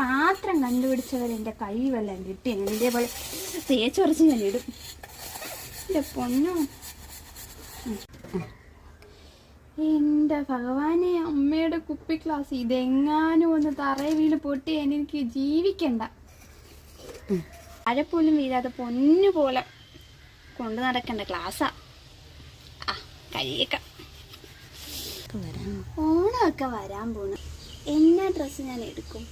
പാത്രം കണ്ടുപിടിച്ചവർ എന്റെ കൈ കിട്ടി. എന്റെ ഇതേപോലെ തേച്ചുറച്ച് ഞാൻ ഇടും. എന്റെ പൊന്നോ. എന്റെ ഭഗവാനെ അമ്മയുടെ കുപ്പി ക്ലാസ് ഇതെങ്ങാനും ഒന്ന് തറയിൽ വീണ് പൊട്ടി എനിക്ക് ജീവിക്കണ്ട. അരപ്പോലും വീഴാതെ പൊന്നു പോലെ കൊണ്ടു നടക്കണ്ട ക്ലാസ്സാ. ആ കഴിയേക്കാം. ഓണമൊക്കെ വരാൻ പോണു. എന്നാ ഡ്രസ്സ് ഞാൻ എടുക്കും?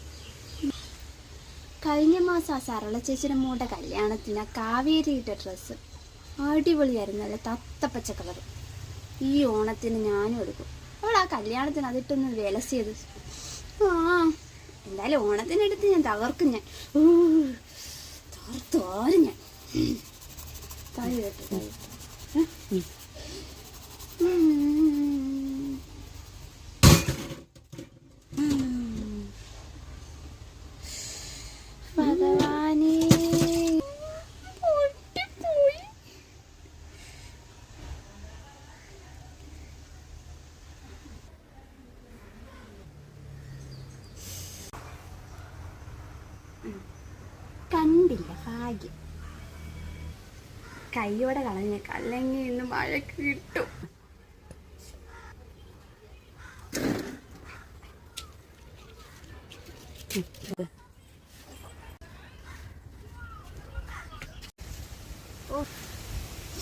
കഴിഞ്ഞ മാസം ആ സരള ചേച്ചിയുടെ മോളുടെ കല്യാണത്തിന് ആ കാവേരി ഡ്രസ്സ് അടിപൊളിയായിരുന്നു. നല്ല തത്തപ്പച്ച കളർ ഈ ഓണത്തിന് ഞാനും എടുക്കും അവൾ ആ കല്യാണത്തിന് അതിട്ടൊന്ന് വിലസിയത്. ആ എന്തായാലും ഓണത്തിനെടുത്ത് ഞാൻ തകർക്കും ഞാൻ. തകർത്തോരും ഞാൻ. കഴി കേട്ടോ. ഉം. ഭഗവാനേ പൊട്ടിപ്പോയി കണ്ടില്ല ഭാഗ്യം. കൈയോടെ കളഞ്ഞേക്ക. അല്ലെങ്കിൽ ഇന്ന് മഴക്ക് കിട്ടും.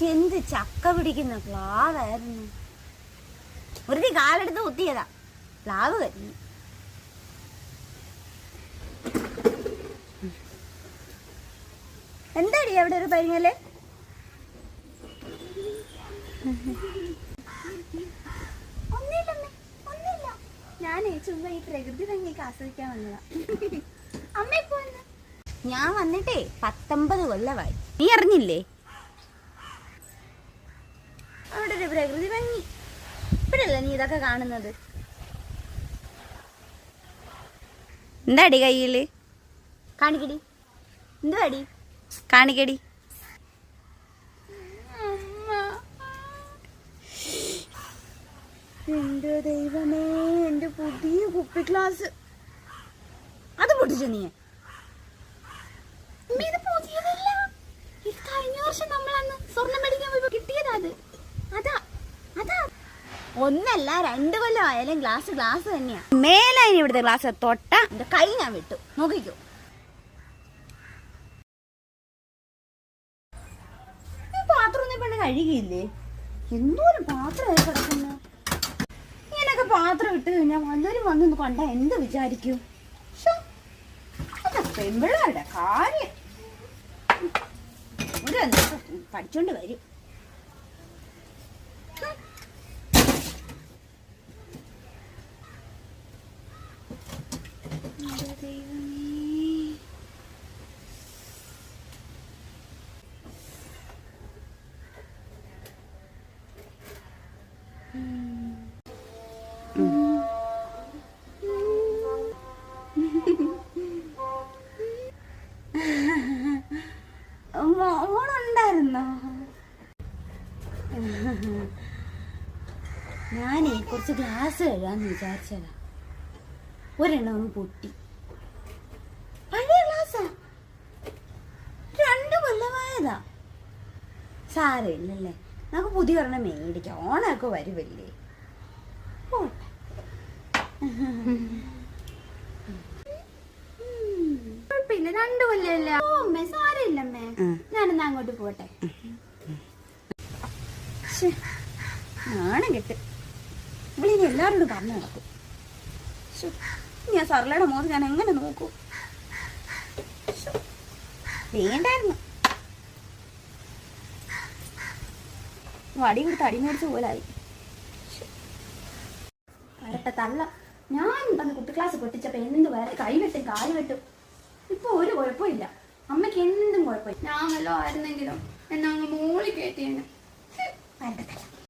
എന്ത് ചക്ക പിടിക്കുന്ന പ്ലാവായിരുന്നു. ഒരു കാലെടുത്ത് കുത്തിയതാ. പ്ലാവ് വരുന്നു എന്താടി അവിടെ ഒരു പരിങ്ങൽ? ഒന്നുമില്ല. ഞാനേ ചുമ്മാ ഈ പ്രകൃതി ഭംഗിയൊക്കെ ആസ്വദിക്കാൻ വന്നതാ. അമ്മ ഞാൻ വന്നിട്ടേ പത്തൊമ്പത് കൊല്ലമായി. നീ അറിഞ്ഞില്ലേ? അവിടെ ഒരു പ്രകൃതി ഭംഗി. ഇപ്പോഴല്ലേ നീ ഇതൊക്കെ കാണുന്നത്? എന്താടി കയ്യിൽ? കാണിക്കടി. എന്തുവാടി? കാണിക്കടി. എന്റെ ദൈവമേ എന്റെ പുതിയ കുപ്പി ഗ്ലാസ്. അത് പൊട്ടിച്ചു നീ? ഇത് പുതിയതല്ല. ഇത് കഴിഞ്ഞ വർഷം നമ്മളന്ന് സ്വർണം മേടിക്കാൻ പോയപ്പോ കിട്ടിയതാ അത്. അതാ അതാ. ഒന്നല്ല രണ്ട് കൊല്ലം ആയാലും ഗ്ലാസ് ഗ്ലാസ് തന്നെയാ. മേലായി ഇവിടുത്തെ ഗ്ലാസ് തൊട്ട. എന്റെ കൈ ഞാൻ വിട്ടു. നോക്കിക്കോ ഈ പാത്രം ഒന്നും പെണ്ണ് കഴുകിയില്ലേ എന്തോരം പാത്രമായി കിടക്കുന്നു? ഇങ്ങനൊക്കെ പാത്രം ഇട്ട് കഴിഞ്ഞാൽ വല്ലവരും വന്നു കണ്ട എന്ത് വിചാരിക്കും? പെൺപിള്ളാരുടെ കാര്യം. ഒരു പഠിച്ചോണ്ട് വരും. എന്റെ ഞാനേ കുറച്ച് ഗ്ലാസ് കഴുകാന്ന് വിചാരിച്ചതാ ഒരെണ്ണം ഒന്ന് പൊട്ടി പഴയ ഗ്ലാസ്സാ രണ്ടു കൊല്ലമായതാ സാരമില്ലല്ലേ നമുക്ക് പുതിയ ഒരെണ്ണം മേടിക്കാം ഓണമൊക്കെ വരുമല്ലേ പോട്ടെ. രണ്ടു കൊല്ലമല്ലേ ഓ അമ്മേ സാരമില്ലമ്മേ. ഞാനെന്നാ അങ്ങോട്ട് പോട്ടെ നാണം കെട്ട്. ഇവളിനി എല്ലാവരോടും പറഞ്ഞു നടക്കും. ഞാൻ സർലയുടെ മോത് ഞാൻ എങ്ങനെ നോക്കൂ? വേണ്ടായിരുന്നു. വടി കൊടുത്ത് അടി മേടിച്ച പോലായി. വരട്ടെ തള്ള. ഞാൻ തന്ന കുട്ടി ക്ലാസ് പൊട്ടിച്ചപ്പോ എന്ത് വരെ. കൈ വെട്ടും കാൽ വെട്ടും. ഇപ്പൊ ഒരു കുഴപ്പമില്ല അമ്മയ്ക്ക് എന്തും കുഴപ്പമില്ല. ഞാൻ വല്ലോ ആയിരുന്നെങ്കിലും എന്നെ അങ്ങ് മോളി കയറ്റിയാണ് വരട്ടെ